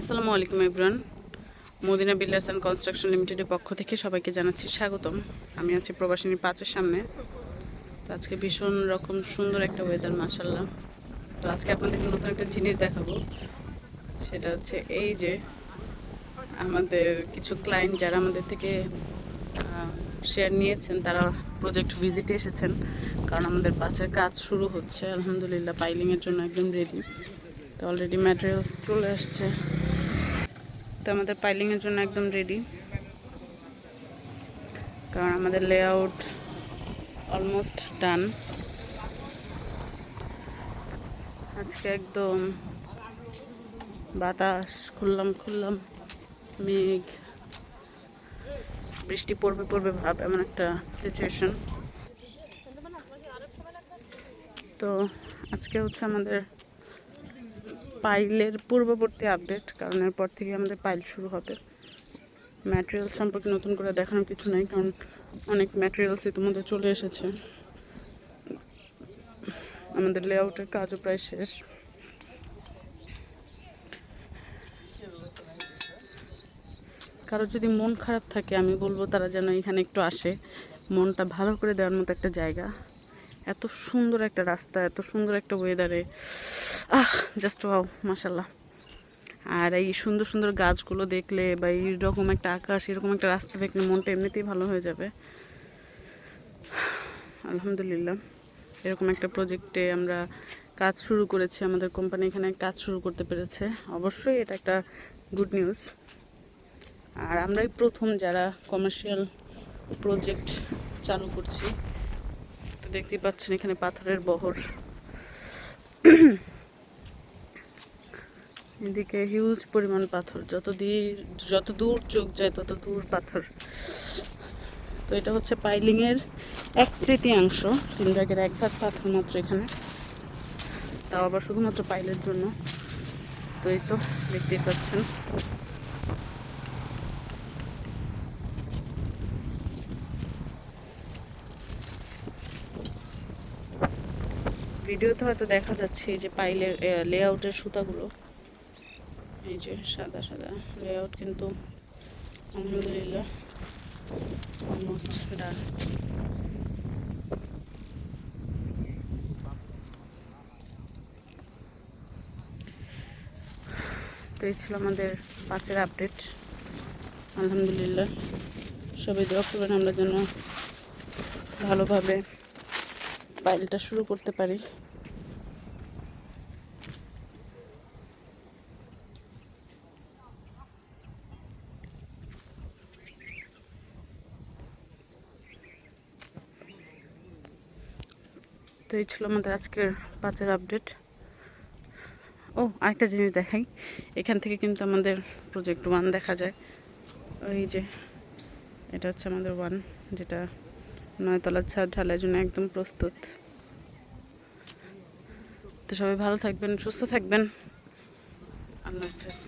আসসালামু আলাইকুম Ibran Madina builders and construction লিমিটেডের পক্ষ থেকে সবাইকে জানাচ্ছি স্বাগতম। আমি আছি প্রবাসিনী পাঁচের সামনে। তো আজকে ভীষণ রকম সুন্দর একটা ওয়েদার মাসাল্লাহ তো আজকে আপনাদেরকে নতুন একটা জিনিস দেখাবো। সেটা হচ্ছে এই যে আমাদের কিছু ক্লায়েন্ট যারা আমাদের থেকে শেয়ার নিয়েছেন, তারা প্রজেক্ট ভিজিটে এসেছেন। কারণ আমাদের পাঁচের কাজ শুরু হচ্ছে। আলহামদুলিল্লাহ পাইলিংয়ের জন্য একদম রেডি তো অলরেডি ম্যাটেরিয়ালস চলে আসছে। তো আমাদের পাইলিংয়ের জন্য একদম রেডি কারণ আমাদের লেআউট অলমোস্ট ডান আজকে একদম বাতাস, খুললাম খুললাম, মেঘ। বৃষ্টি পড়বে পড়বে ভাব, এমন একটা সিচুয়েশন তো আজকে হচ্ছে আমাদের পাইলের পূর্ববর্তী আপডেট কারণ এরপর থেকে আমাদের পাইল শুরু হবে। ম্যাটেরিয়াল সম্পর্কে নতুন করে দেখানোর কিছু নাই, কারণ অনেক ম্যাটেরিয়ালস ইতিমধ্যে চলে এসেছে। আমাদের লেআউটের কাজও প্রায় শেষ। কারও যদি মন খারাপ থাকে, আমি বলব তারা যেন এখানে একটু আসে। মনটা ভালো করে দেওয়ার মতো একটা জায়গা। এত সুন্দর একটা রাস্তা, এত সুন্দর একটা ওয়েদারে আহ জাস্ট ওয়াও মাসাল্লাহ আর এই সুন্দর সুন্দর গাছগুলো দেখলে বা এইরকম একটা আকাশ, এরকম একটা রাস্তা দেখলে মনটা এমনিতেই ভালো হয়ে যাবে। আলহামদুলিল্লাহ। এরকম একটা প্রজেক্টে আমরা কাজ শুরু করেছি, আমাদের কোম্পানি এখানে কাজ শুরু করতে পেরেছে। অবশ্যই এটা একটা গুড নিউজ আর আমরাই প্রথম যারা কমার্শিয়াল প্রজেক্ট চালু করছি। দেখতেই পাচ্ছেন এখানে পাথরের বহর। এদিকে হিউজ পরিমাণ পাথর। যত দিয়ে যত দূর চোখ যায়, তত দূর পাথর। তো এটা হচ্ছে পাইলিংয়ের এক তৃতীয়াংশ। তিন ভাগের এক ভাগ পাথর মাত্র এখানে। তাও আবার শুধুমাত্র পাইলের জন্য। তো এই তো, দেখতেই পাচ্ছেন। ভিডিওতে হয়তো দেখা যাচ্ছে এই যে পাইলের লেআউটের সুতাগুলো। এই যে সাদা সাদা লেআউট কিন্তু আলহামদুলিল্লাহ অলমোস্ট ডান তো এই ছিল আমাদের পাঁচের আপডেট আলহামদুলিল্লাহ সবাই দোয়া করবেন আমরা যেন ভালোভাবে পাইলটা শুরু করতে পারি। তো এই ছিল আমাদের আজকের পাঁচের আপডেট। ও, আরেকটা জিনিস দেখাই। এখান থেকে কিন্তু আমাদের প্রজেক্ট ওয়ান দেখা যায়। ওই যে, এটা হচ্ছে আমাদের ওয়ান যেটা নয়তলার ছাদ ঢালের জন্য একদম প্রস্তুত। তো সবাই ভালো থাকবেন সুস্থ থাকবেন। আল্লাহ হাফেজ।